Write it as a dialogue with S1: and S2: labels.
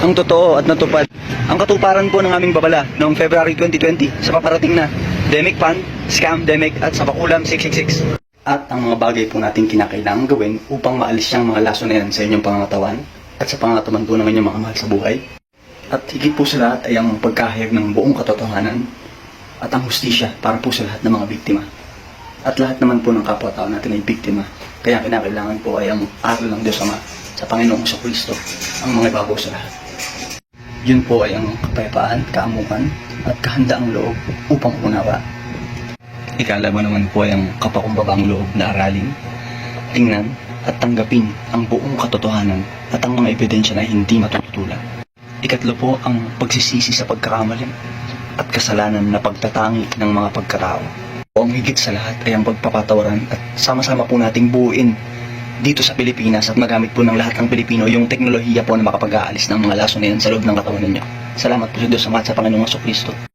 S1: ang totoo at natupad ang katuparan po ng aming babala noong February 2020 sa paparating na Demic Pan, Scam Demic at sa Bakulam 666. At ang mga bagay po natin kinakailangan gawin upang maalis yung mga laso na yan sa inyong pangangatawan at sa pangangatawan po ng inyong mga mahal sa buhay. At higit po sa lahat ay ang pagkahayag ng buong katotohanan at ang hustisya para po sa lahat ng mga biktima. At lahat naman po ng kapwa-tao natin ay biktima. Kaya kinakailangan po ay ang aral ng Diyos Ama sa Panginoong sa Kristo ang mga ibabaw sa lahat. Yun po ay ang kapayapaan, kaamukan, at kahandaang loob upang unawa. Ikalaban naman po ay ang kapakumbabang loob na aralin, tingnan, at tanggapin ang buong katotohanan at ang mga ebidensya na hindi matututulan. Ikatlo po ang pagsisisi sa pagkakamali at kasalanan na pagtatangi ng mga pagkatao. O ang higit sa lahat ay ang pagpapatawaran at sama-sama po nating buuin dito sa Pilipinas at magamit po ng lahat ng Pilipino yung teknolohiya po na makapag-aalis ng mga laso na yan sa loob ng katawan ninyo. Salamat po sa Diyos at sa Panginoong Kristo.